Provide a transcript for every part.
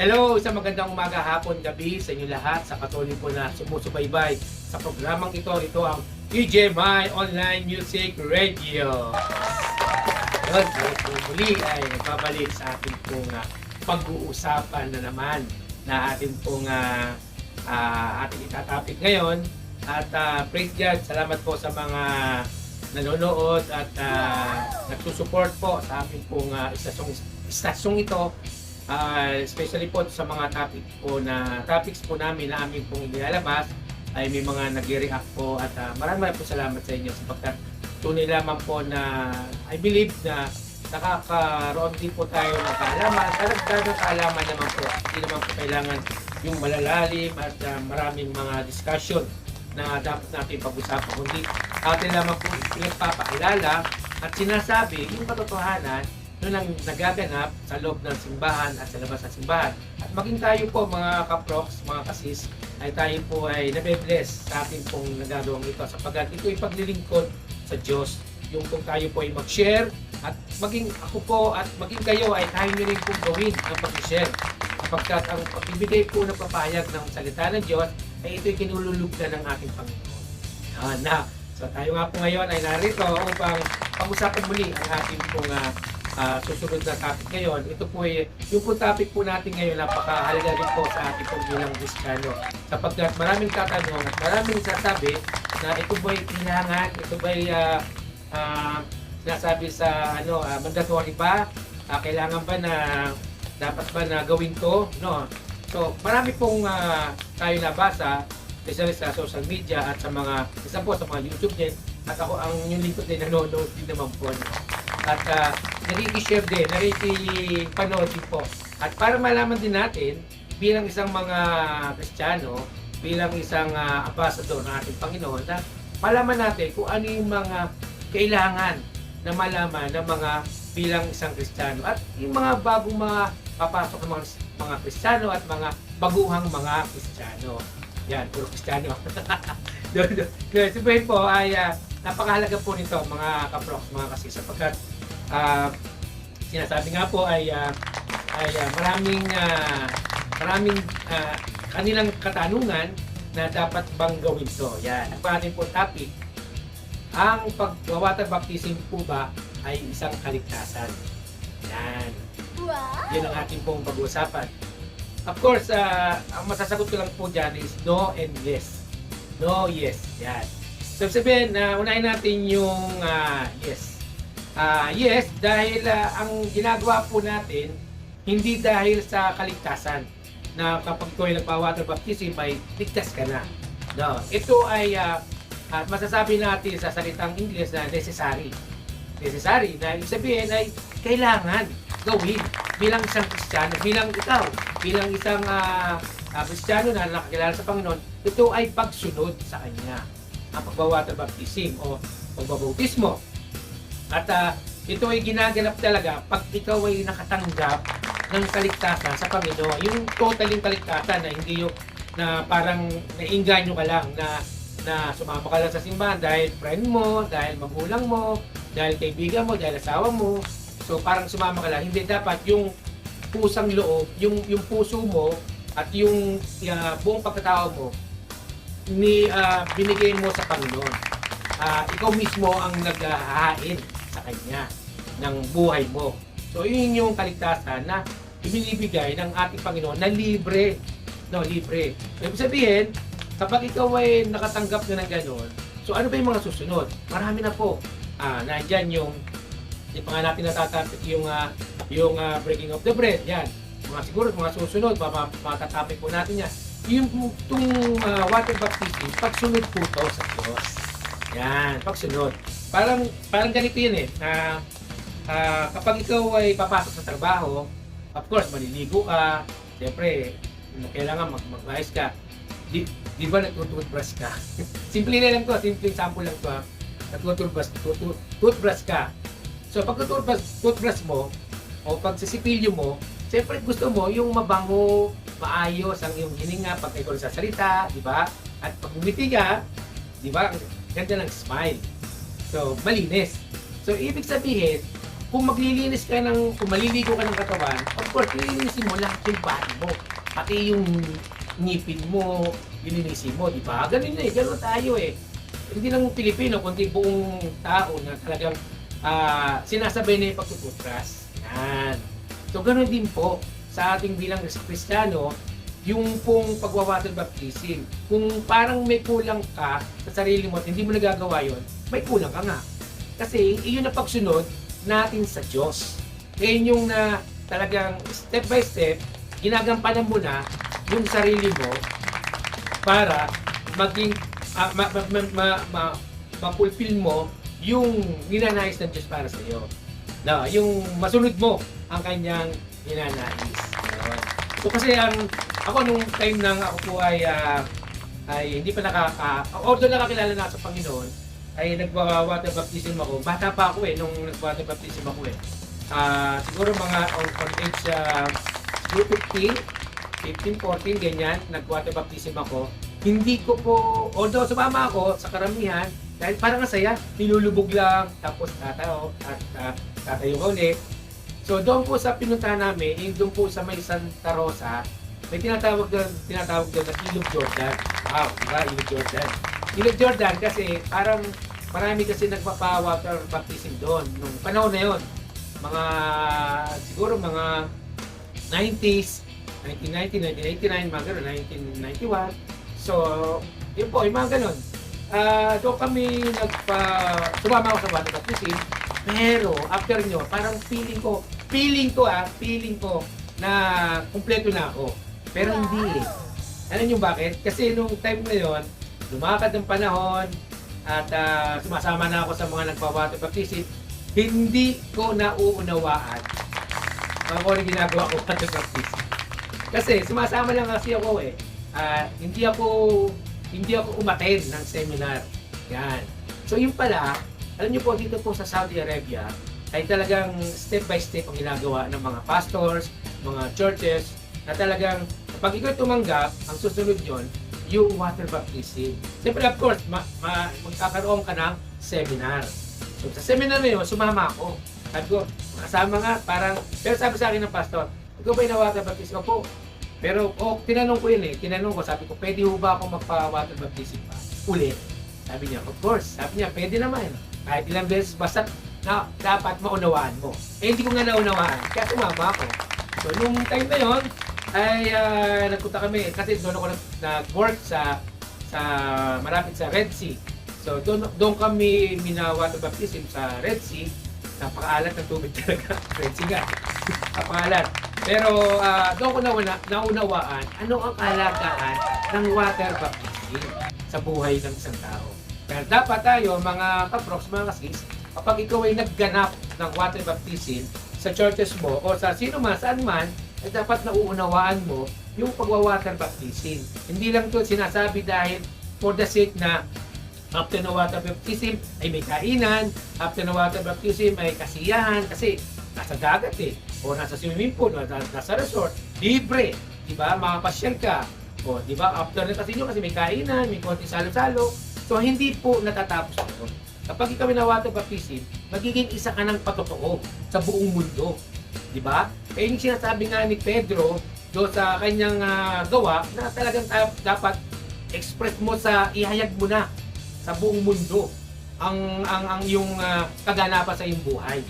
Hello, isang magandang umaga, hapon, gabi sa inyo lahat sa po na sumusubaybay sa programang ito. Ito ang DJ My Online Music Radio. Yun, muli ay babalik sa ating pong ah, pag-uusapan na naman na ating pong ah, ah, ating itatapik ngayon. At ah, praise God, salamat po sa mga nanonood at uh, nagsusupport po sa ating pong ah, istasyong, istasyong ito Ah, especially po sa mga topic po na topics po namin na aming pong inilalabas ay may mga nag-react po at uh, maraming po salamat sa inyo sapagkat tunay lamang po na I believe na nakakaroon din po tayo ng kaalaman karagdagang kaalaman naman po. Hindi naman po kailangan yung malalalim at ah, maraming mga discussion na dapat natin pag-usapan kundi atin lamang po pinagpapaalala at sinasabi yung katotohanan yun ang nagaganap sa loob ng simbahan at sa labas ng simbahan. At maging tayo po mga kaproks, mga kasis, ay tayo po ay nabe-bless sa ating pong nagagawang ito sapagkat ito ay paglilingkod sa Diyos. Yung kung tayo po ay mag-share at maging ako po at maging kayo ay kaya nyo rin pong gawin ang pag-share. Sapagkat ang pagbibigay po ng papayag ng salita ng Diyos ay ito'y kinululugdan ng ating Panginoon. Yan na. So tayo nga po ngayon ay narito upang pag-usapan muli ang ating pong ah, ah, susunod na topic ngayon. Ito po ay, yung po topic po natin ngayon, napakahalaga rin po sa ating pong bilang Kristiyano. Sapagkat maraming tatanong at maraming sasabi na ito ba'y kailangan, ito ba'y ah, ah, sinasabi sa ano, ah, mandatory ba? Ah, kailangan ba na dapat ba na gawin to? No. So, marami pong ah, tayo nabasa especially sa social media at sa mga isa po sa mga YouTube din at ako ang yung lingkod din nanonood din naman po no? At uh, nakikishare din nakikipanood din po at para malaman din natin bilang isang mga Kristiyano bilang isang uh, ambassador ng ating Panginoon na malaman natin kung ano yung mga kailangan na malaman ng mga bilang isang Kristiyano at yung mga bagong mga papasok ng mga, mga Kristiyano at mga baguhang mga Kristiyano. Yan, puro Kristiyano. sabihin po ay ah, napakahalaga po nito mga kaprox, mga kasi sapagkat ah, sinasabi nga po ay ah, ay ah, maraming ah, maraming ah, kanilang katanungan na dapat bang gawin to. Yan. Ang po topic, ang pag-water baptism po ba ay isang kaligtasan? Yan. Wow! Yun ang ating pong pag-uusapan. Of course, ah, ang masasagot ko lang po dyan is no and yes. No, yes. Yan. So, sabihin, na unahin natin yung ah, yes. Ah, yes, dahil ah, ang ginagawa po natin, hindi dahil sa kaligtasan na kapag ikaw ay nagpa-water baptism ay ligtas ka na. No, ito ay ah, at masasabi natin sa salitang Ingles na necessary. Necessary na ibig sabihin ay kailangan gawin bilang isang Kristiyano, bilang ikaw, bilang isang ah, ah, Kristiyano na nakakilala sa Panginoon, ito ay pagsunod sa Kanya. Ang pagbawater baptism o pagbabautismo. At ah, ito ay ginaganap talaga pag ikaw ay nakatanggap ng kaligtasan sa Panginoon. Yung totaling kaligtasan na hindi yung na parang nainganyo ka lang na na sumama ka lang sa simbahan dahil friend mo, dahil magulang mo, dahil kaibigan mo, dahil asawa mo. So parang sumama ka lang. Hindi dapat yung pusang loob, yung yung puso mo at yung uh, buong pagkatao mo ni ah, binigay mo sa Panginoon. Ah, ikaw mismo ang naghahain sa Kanya ng buhay mo. So yun yung kaligtasan na ibinibigay ng ating Panginoon na libre. No, libre. Ibig sabihin, kapag ikaw ay nakatanggap na ng gano'n, so ano ba yung mga susunod? Marami na po. Ah, nandyan yung hindi pa natin natatapik yung ah, yung ah, breaking of the bread. Yan. Mga siguro mga susunod, mga matatapik po natin yan. Yung itong ah, water baptism, pagsunod po to sa Diyos. Yan, pagsunod. Parang parang ganito yun eh. Na ah, kapag ikaw ay papasok sa trabaho, of course, maliligo ka. Siyempre, kailangan mag mag-ayos ka. Di, di ba nagtutoothbrush ka? simple na lang to, simple sample lang to ha. Nagtutoothbrush, tutu- toothbrush ka. So pag toothbrush, toothbrush mo, o pag sisipilyo mo, siyempre gusto mo yung mabango, maayos ang iyong hininga pag ikaw sasalita, di ba? At pag bumiti ka, di ba, ganda ng smile. So, malinis. So, ibig sabihin, kung maglilinis ka ng, kung maliligo ka ng katawan, of course, lilinisin mo lahat yung body mo. Pati yung ngipin mo, lilinisin mo, di ba? Ganun na eh, ganun tayo eh. Hindi lang Pilipino, kundi buong tao na talagang ah, sinasabay na yung pagtututras. Yan. So, ganun din po sa ating bilang Kristiyano, yung pong pagwawater baptism. Kung parang may kulang ka sa sarili mo at hindi mo nagagawa yon, may kulang ka nga. Kasi iyon ang pagsunod natin sa Diyos. Kaya yung na talagang step by step, ginagampanan mo na yung sarili mo para maging ah, ma, ma, ma, ma, ma, ma-fulfill mo yung ninanais ng Diyos para sa iyo. Na, yung masunod mo ang kanyang ninanais. So kasi ang ako nung time nang ako po ay ah, ay hindi pa nakaka although nakakilala na sa Panginoon ay nagwa-water baptism ako. Bata pa ako eh nung nag-water baptism ako eh. Ah, siguro mga on, on age uh, 15, 15, 14 ganyan, nag-water baptism ako. Hindi ko po, although sumama ako sa karamihan, dahil parang ang saya, nilulubog lang, tapos tatayo, at uh, tatayo ka ulit. So doon po sa pinuntahan namin, yung doon po sa may Santa Rosa, may tinatawag doon, tinatawag doon na Ilog Jordan. Wow, diba? Ilog Jordan. Ilog Jordan kasi parang marami kasi nagpapa-water baptism doon nung panahon na yon. Mga siguro mga 90s, 1990, 1989, mga ganun, 1991. So, yun po, yung mga ganun. Ah, doon kami nagpa sumama ako sa water baptism. Pero after nyo, parang feeling ko, feeling ko ah, feeling ko na kumpleto na ako. Pero hindi eh. Alam nyo bakit? Kasi nung time na yon, lumakad ng panahon at ah, sumasama na ako sa mga nagpa-water baptism, hindi ko nauunawaan ang ano yung ginagawa ko water baptism. Kasi sumasama lang kasi ako eh. Ah, hindi ako hindi ako umattend ng seminar. Yan. So yun pala, alam niyo po dito po sa Saudi Arabia ay talagang step by step ang ginagawa ng mga pastors, mga churches na talagang kapag ikaw tumanggap, ang susunod yon yung water baptism. Siyempre of course, ma- ma- magkakaroon ka ng seminar. So sa seminar na yun, sumama ako. Sabi ko, kasama nga, parang, pero sabi sa akin ng pastor, ikaw ba yung water baptism? Opo, pero oh, tinanong ko yun eh. Tinanong ko, sabi ko, pwede ho ba ako magpa-water baptism pa? Ulit. Sabi niya, of course. Sabi niya, pwede naman. Kahit ilang beses, basta na, dapat maunawaan mo. Eh, hindi ko nga naunawaan. Kaya sumama ako. So, nung time na yun, ay ah, nagpunta kami. Kasi doon ako nag- nag-work sa sa malapit sa Red Sea. So, doon, doon kami mina-water baptism sa Red Sea. Napakaalat ng tubig talaga. Red Sea nga. Napakaalat. Pero ah, doon ko nauna, naunawaan ano ang alagaan ng water baptism sa buhay ng isang tao. Kaya dapat tayo, mga kaprox, mga kasis, kapag ikaw ay nagganap ng water baptism sa churches mo o sa sino man, saan man, ay dapat nauunawaan mo yung pagwa-water baptism. Hindi lang to sinasabi dahil for the sake na after ng water baptism ay may kainan, after ng water baptism ay kasiyahan kasi nasa dagat eh, o nasa swimming pool, o nasa resort, libre, di ba? Makapasyal ka. O, di ba? After na kasi nyo kasi may kainan, may konti salo-salo. So, hindi po natatapos ito. Kapag ikaw na water baptism, magiging isa ka ng patotoo sa buong mundo. Di ba? Kaya yung sinasabi nga ni Pedro do sa kanyang ah, gawa na talagang ta- dapat express mo sa ihayag mo na sa buong mundo ang ang ang yung ah, kaganapan sa iyong buhay.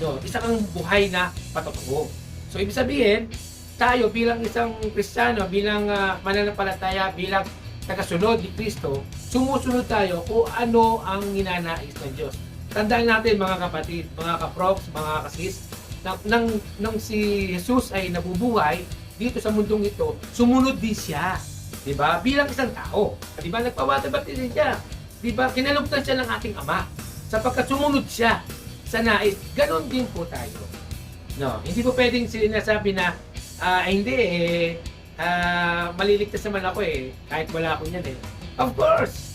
No, isa kang buhay na patotoo. So ibig sabihin, tayo bilang isang Kristiyano, bilang ah, mananampalataya, bilang tagasunod ni Kristo, sumusunod tayo kung ano ang ninanais ng Diyos. Tandaan natin mga kapatid, mga kaprops, mga kasis, nang, nang, nang si Jesus ay nabubuhay dito sa mundong ito, sumunod din siya. Di ba? Bilang isang tao. Di ba? Nagpawata baptism siya. Di ba? Kinalugtan siya ng ating Ama. Sapagkat sumunod siya sa nais. Ganon din po tayo. No, hindi po pwedeng sinasabi na ah, hindi eh ah, maliligtas naman ako eh kahit wala ako niyan eh. Of course.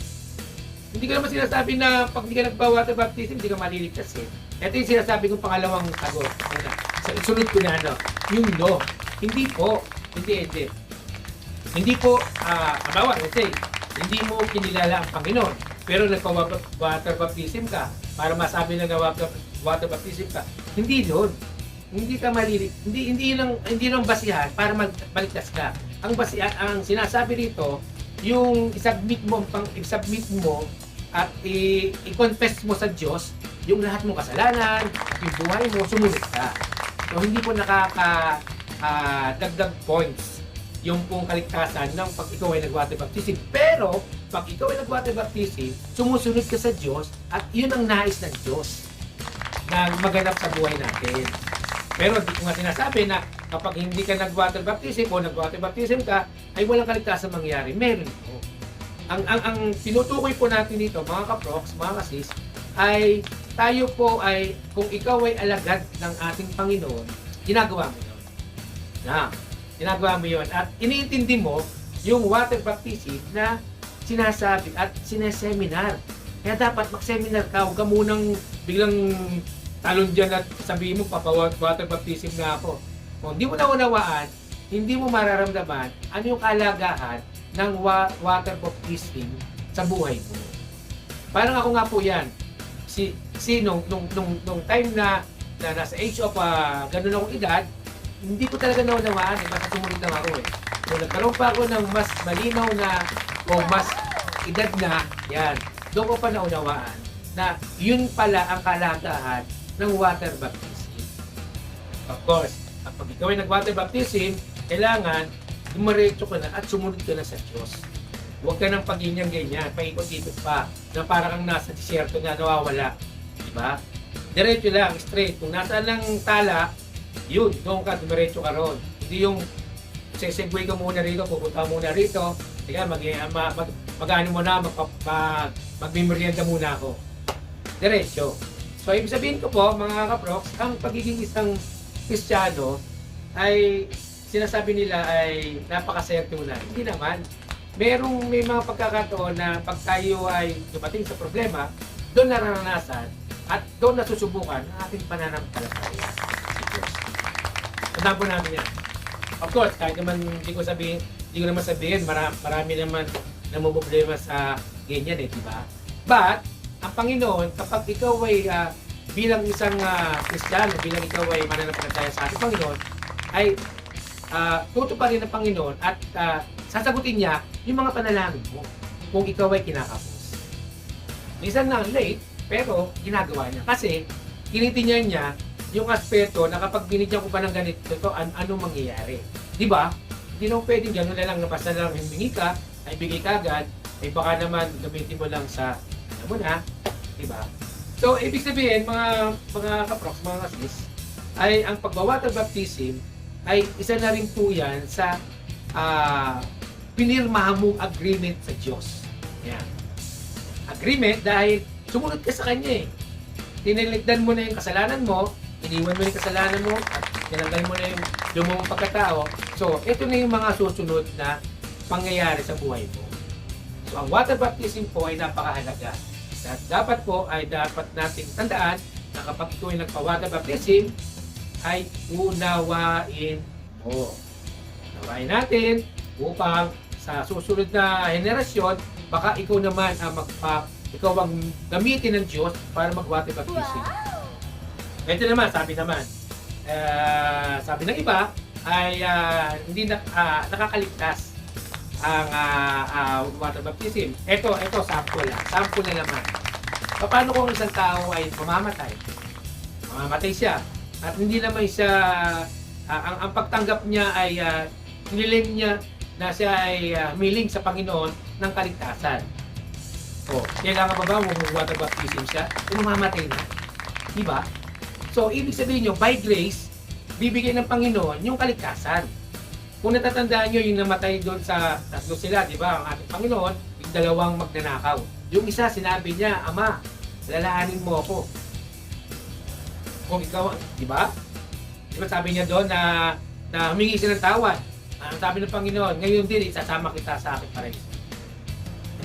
Hindi ko naman sinasabi na pag hindi ka nagpa-water baptism, hindi ka maliligtas eh. Ito yung sinasabi kong pangalawang sagot. Ano, sunod ko na ano, yung no. Hindi po. Hindi, hindi. Hindi po, ah, uh, let's say, hindi mo kinilala ang Panginoon, pero nagpa-water baptism ka, para masabi na water, water baptism ka, Hindi doon. Hindi ka malili. Hindi hindi yun ang hindi yun ang basihan para magbaligtas ka. Ang basihan ang sinasabi rito yung isubmit mo ang pang isubmit mo at i-confess mo sa Diyos yung lahat mong kasalanan, yung buhay mo, sumunod ka. So hindi po nakaka ah, dagdag points yung pong kaligtasan ng pag ikaw ay nag-water baptism. Pero, pag ikaw ay nag-water baptism, sumusunod ka sa Diyos at yun ang nais ng Diyos na maganap sa buhay natin. Pero di ko nga sinasabi na kapag hindi ka nag-water baptism o nag-water baptism ka, ay walang kaligtasan mangyari. Meron po. Ang, ang, ang tinutukoy po natin dito, mga kaprox, mga kasis, ay tayo po ay, kung ikaw ay alagad ng ating Panginoon, ginagawa mo yun. Na, ginagawa mo yun. At iniintindi mo yung water baptism na sinasabi at sineseminar. Kaya dapat mag-seminar ka, huwag ka munang biglang talon dyan at sabihin mo, papa-water baptism na ako. Kung hindi mo naunawaan, hindi mo mararamdaman ano yung kalagahan ng wa- water baptism sa buhay mo. Parang ako nga po yan. Si, si nung, nung, nung, nung time na, na nasa age of uh, ganun akong edad, hindi ko talaga naunawaan eh, basta sumunod lang ako eh. Nung nagkaroon pa ako ng mas malinaw na o mas edad na, yan, doon ko pa naunawaan na yun pala ang kalagahan ng water baptism. Of course, kapag ikaw ay nag-water baptism, kailangan dumiretso ka na at sumunod ka na sa Diyos. Huwag ka nang paginyan-ganyan, paikot-ikot pa, na parang nasa disyerto na nawawala. Diba? Diretso lang, straight. Kung nasaan lang tala, yun, doon ka, dumiretso ka ron. Hindi yung sesegway ka muna rito, pupunta muna rito, Teka, mag, mag, mag, mag-ano mo na, mag, muna ako. Diretso. So, ibig sabihin ko po, mga kaprox, ang pagiging isang Kristiyano ay sinasabi nila ay napakaswerte mo na. Hindi naman. Merong may mga pagkakataon na pag tayo ay dumating sa problema, doon nararanasan at doon nasusubukan ang ating pananampalataya. Tandaan po namin yan. Of course, kahit naman hindi ko sabihin, hindi ko naman sabihin, marami, marami naman namumblema sa ganyan eh, di ba? But, ang Panginoon, kapag ikaw ay ah, bilang isang uh, bilang ikaw ay mananampalataya sa ating Panginoon, ay uh, tutuparin ng Panginoon at ah, sasagutin niya yung mga panalangin mo kung ikaw ay kinakapos. Minsan na late, pero ginagawa niya. Kasi, tinitingnan niya yung aspeto na kapag binigyan ko pa ng ganito, ito, an ano mangyayari. Di ba? Hindi naman pwedeng gano'n na lang, na basta na lang humingi ka, ay bigay ka agad, ay baka naman gamitin mo lang sa, alam mo na, di ba? So, ibig sabihin, mga, mga kaprox, mga kasis, ay ang pagbawater baptism ay isa na rin po yan sa ah pinirmahan mong agreement sa Diyos. Yan. Agreement dahil sumunod ka sa Kanya eh. Tiniligdan mo na yung kasalanan mo, iniwan mo yung kasalanan mo, at tinanggal mo na yung lumang pagkatao. So, ito na yung mga susunod na pangyayari sa buhay mo. So, ang water baptism po ay napakahalaga. At dapat po ay dapat nating tandaan na kapag ito ay nagpa-water baptism, ay unawain mo. Unawain natin upang sa susunod na henerasyon, baka ikaw naman ang magpa, ikaw ang gamitin ng Diyos para mag-water baptism. Ito naman, sabi naman, eh, sabi ng iba, ay ah, hindi na, ah, nakakaligtas ang ah, ah, water baptism. Ito, ito, sample lang. Sample na naman. Paano kung isang tao ay mamamatay? Mamamatay siya. At hindi naman siya, ah, ang, ang pagtanggap niya ay uh, niling niya na siya ay ah, humiling sa Panginoon ng kaligtasan. O, kailangan pa ba water baptism siya? Kung mamamatay na. Diba? So, ibig sabihin nyo, by grace, bibigay ng Panginoon yung kaligtasan. Kung natatandaan nyo yung namatay doon sa tatlo sila, di ba? Ang ating Panginoon, yung dalawang magnanakaw. Yung isa, sinabi niya, Ama, lalaanin mo ako. Kung ikaw, di ba? Di ba sabi niya doon na, na humingi siya ng tawad. Ang sabi ng Panginoon, ngayon din, isasama kita sa aking paraiso.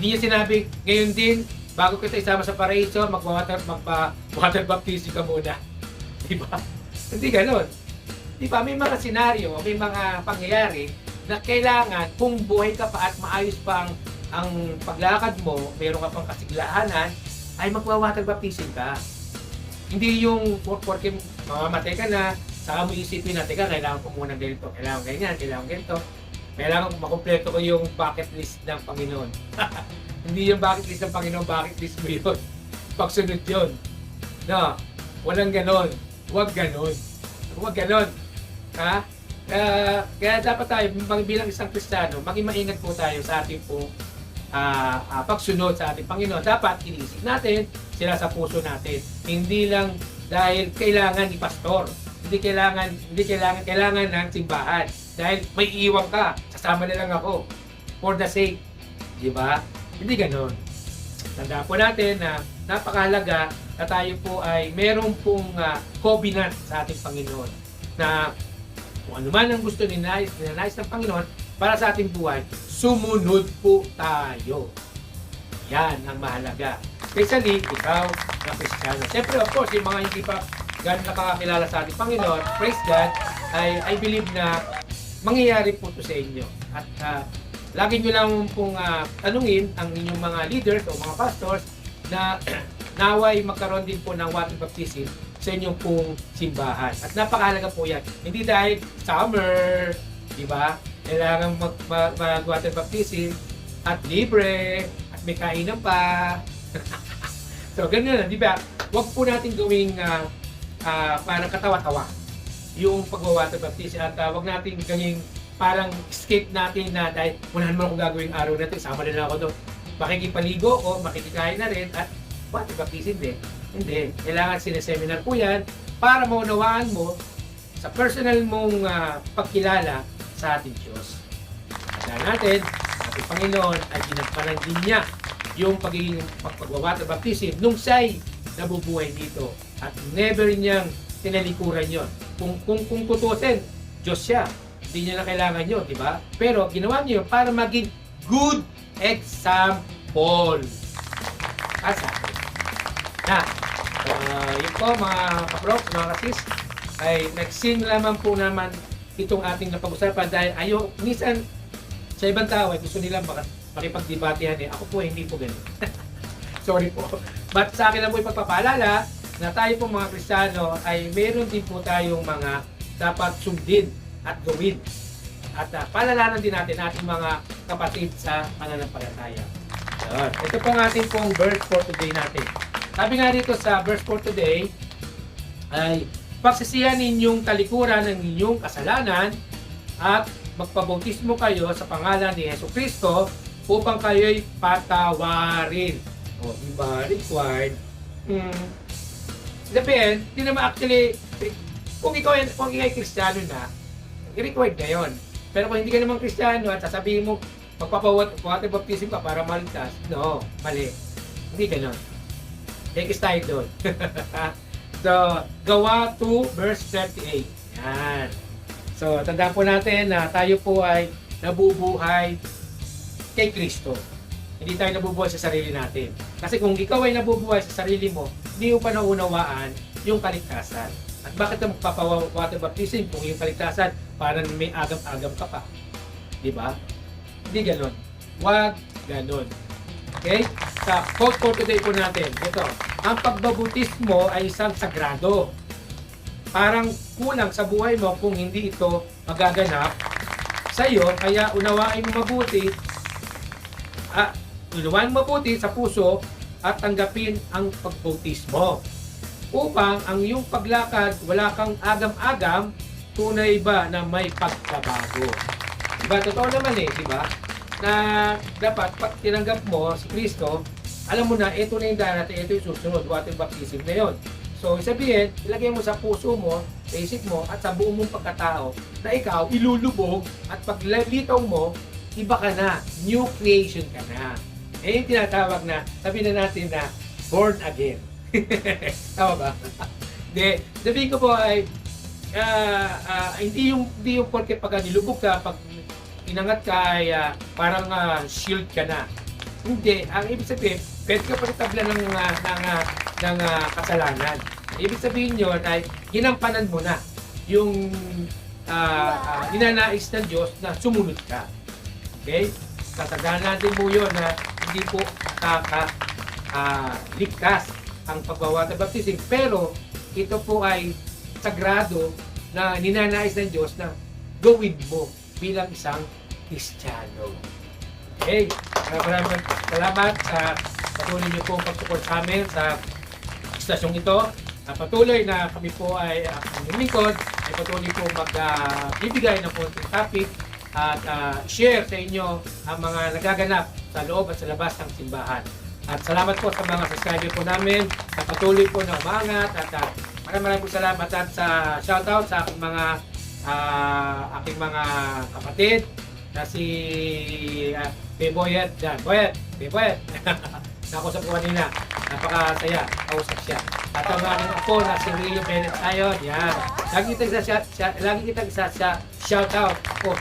Hindi niya sinabi, ngayon din, bago kita isama sa paraiso, magwa-water, magpa-water baptism ka muna. Di ba? Hindi ganon. Di ba? May mga senaryo, may mga pangyayari na kailangan kung buhay ka pa at maayos pa ang, ang paglakad mo, mayroon ka pang kasiglahanan, ay magwa-water baptism ka. Hindi yung por- porque mamamatay ka na, saka mo isipin na, teka, kailangan ko muna ganito, kailangan ganyan, kailangan ganito. Kailangan makumpleto ko yung bucket list ng Panginoon. Hindi yung bucket list ng Panginoon, bucket list mo yun. Pagsunod yun. No, walang ganon. Huwag ganon. Huwag ganon. Ha? Kaya, kaya dapat tayo, bilang isang Kristiyano, maging maingat po tayo sa ating pong ah, ah, pagsunod sa ating Panginoon. Dapat inisip natin sila sa puso natin. Hindi lang dahil kailangan ni pastor. Hindi kailangan, hindi kailangan, kailangan ng simbahan. Dahil may iwan ka, sasama na lang ako. For the sake. Di ba? Hindi ganon. Tandaan po natin na napakahalaga na tayo po ay meron pong ah, covenant sa ating Panginoon na kung ano man ang gusto ni nais, ninanais ng Panginoon para sa ating buhay, sumunod po tayo. Yan ang mahalaga. Especially, ikaw na Kristiyano. Siyempre, of course, yung mga hindi pa gano'n nakakakilala sa ating Panginoon, praise God, I, I believe na mangyayari po ito sa inyo. At ah, lagi nyo lang pong ah, tanungin ang inyong mga leaders o mga pastors na naway magkaroon din po ng water baptism sa inyong pong simbahan. At napakahalaga po yan. Hindi dahil summer, di ba? Kailangan mag, mag, mag water baptism at libre at may kainan pa. so, ganyan na, di ba? Huwag po natin gawing ah, ah, parang katawa-tawa yung pag-water baptism at uh, wag natin gawing parang escape natin na dahil unahan mo akong gagawing araw na ito, sama na lang ako doon. Makikipaligo o makikikain na rin at water baptism din. Hindi. Kailangan sineseminar po yan para maunawaan mo sa personal mong ah, pagkilala sa ating Diyos. Tandaan natin, ating Panginoon ay ginagpanan din niya yung pagiging pagwawater baptism nung siya'y nabubuhay dito at never niyang tinalikuran yon. Kung, kung, kung tutusin, Diyos siya. Hindi niya na kailangan yun, di ba? Pero ginawa yun para maging good example. At sa atin. Na, uh, yun po mga kaproks, mga kasis, ay nag-sing lamang po naman itong ating napag-usapan dahil ayo, minsan sa ibang tao ay gusto nila maka, makipagdebatehan eh. Ako po hindi po ganun. Sorry po. But sa akin lang po ipagpapaalala na tayo po mga Kristiyano ay meron din po tayong mga dapat sundin at gawin. At uh, palalanan din natin ating mga kapatid sa pananampalataya. Yun. Ito po ang ating pong verse for today natin. Sabi nga dito sa verse for today ay pagsisihan ninyong talikuran ng inyong kasalanan at magpabautismo kayo sa pangalan ni Yesu Kristo upang kayo'y patawarin. O, iba required. Hmm. Sabihin, hindi naman actually, kung ikaw, kung ikaw ay kristyano na, i-required na yun. Pero kung hindi ka naman kristyano at sasabihin mo, magpapawater baptism ka para maligtas, no, mali. Hindi ganon. Take tayo doon. so, gawa 2 verse 38. Yan. So, tandaan po natin na tayo po ay nabubuhay kay Kristo. Hindi tayo nabubuhay sa sarili natin. Kasi kung ikaw ay nabubuhay sa sarili mo, hindi mo pa naunawaan yung kaligtasan. At bakit na magpapawater baptism kung yung kaligtasan parang may agam-agam ka pa? Di ba? Hindi ganon. Huwag ganon. Okay? Sa quote for today po natin, ito, ang pagbabutismo ay isang sagrado. Parang kulang sa buhay mo kung hindi ito magaganap sa iyo, kaya unawain mo mabuti, ah, mo mabuti sa puso at tanggapin ang pagbautismo upang ang iyong paglakad wala kang agam-agam tunay ba na may pagbabago. Diba? Totoo naman eh, di ba? Na dapat pag tinanggap mo si Kristo, alam mo na ito na yung darating, ito yung susunod, water baptism na yun. So, sabihin, ilagay mo sa puso mo, sa isip mo, at sa buong mong pagkatao na ikaw ilulubog at paglilitaw mo, iba ka na, new creation ka na. Eh yung tinatawag na, sabi na natin na, born again. Tama ba? Hindi, sabihin ko po ay, ah, ah, hindi yung hindi yung porke pag nilubog ka, pag inangat ka ay ah, parang ah, shield ka na. Hindi, ang ibig sabihin, pwede ka pagtabla ng, uh, ng, ah, ng ah, kasalanan. Ibig sabihin nyo ay ginampanan mo na yung ah, ah, ninanais ng Diyos na sumunod ka. Okay? Tatandaan natin po yun na hindi po kaka ah, ligtas ang pagwawater baptism pero ito po ay sagrado na ninanais ng Diyos na gawin mo bilang isang Kristiyano. Okay, maraming salamat sa patuloy niyo pong pagsupport sa amin sa istasyong ito. Uh, patuloy na kami po ay uh, ang lingkod ay patuloy po magbibigay ng konting topic at ah, share sa inyo ang mga nagaganap sa loob at sa labas ng simbahan. At salamat po sa mga subscriber po namin na patuloy po na umangat at uh, maraming maraming salamat at sa shoutout sa aking mga ah, aking mga kapatid na si uh, Beboyet, yan, Boyet, Beboyet. Nakusap ko kanina, napakasaya, kausap siya. At ang aking apo na si Rio Bennett Ayon, yan. Lagi kita isa, siya, lagi kita isa siya shoutout po.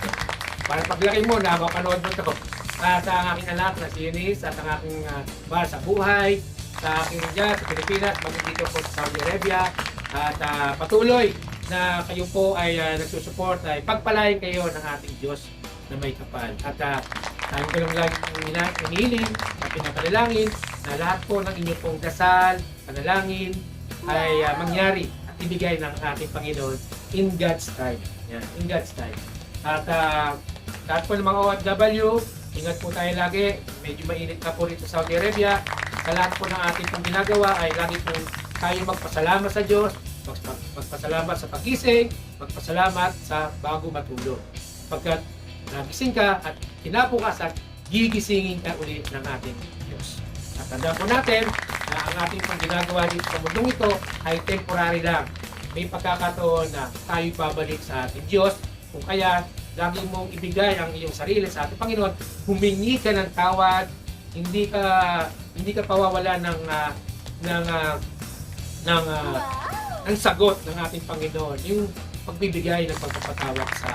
Para paglaki mo na mapanood mo to. At ang aking anak na si Eunice at ang aking uh, mahal sa buhay, sa aking dyan sa Pilipinas, maging dito po sa Saudi Arabia. At ah, patuloy na kayo po ay uh, nagsusupport ay pagpalain kayo ng ating Diyos na may kapal. At uh, tayo ko lang lagi inihiling at pinapanalangin na lahat po ng inyong pong dasal, panalangin ay ah, mangyari at ibigay ng ating Panginoon in God's time. Yan, in God's time. At ah, lahat po ng mga OFW, ingat po tayo lagi. Medyo mainit na po rito sa Saudi Arabia. Sa lahat po ng ating pong ginagawa ay lagi po tayo magpasalamat sa Diyos, magpa- magpasalamat sa pagising, magpasalamat sa bago matulog. Pagkat nagising ka at kinabukasan, gigisingin ka ulit ng ating Diyos. At tandaan po natin na ang ating pang ginagawa dito sa mundong ito ay temporary lang. May pagkakataon na tayo babalik sa ating Diyos. Kung kaya, lagi mong ibigay ang iyong sarili sa ating Panginoon, humingi ka ng tawad, hindi ka hindi ka pawawala ng ah, ng ah, ng ah, ng sagot ng ating Panginoon, yung pagbibigay ng pagpapatawad sa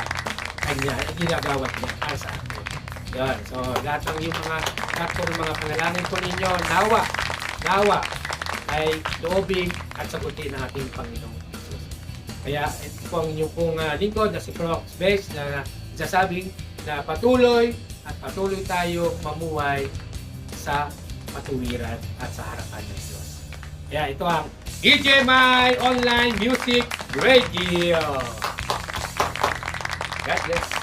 Kanya, ay ginagawat niya para sa atin. Yan. So, lahat ng yung mga, lahat ng mga panalangin po ninyo, nawa, nawa, ay loobing at sagutin ng ating Panginoong Jesus. Kaya ito po ang inyong pong ah, lingkod na si Prox Base na sasabing na patuloy at patuloy tayo mamuhay sa patuwiran at sa harapan ng Diyos. Kaya ito ang EJMI Online Music Radio. God bless.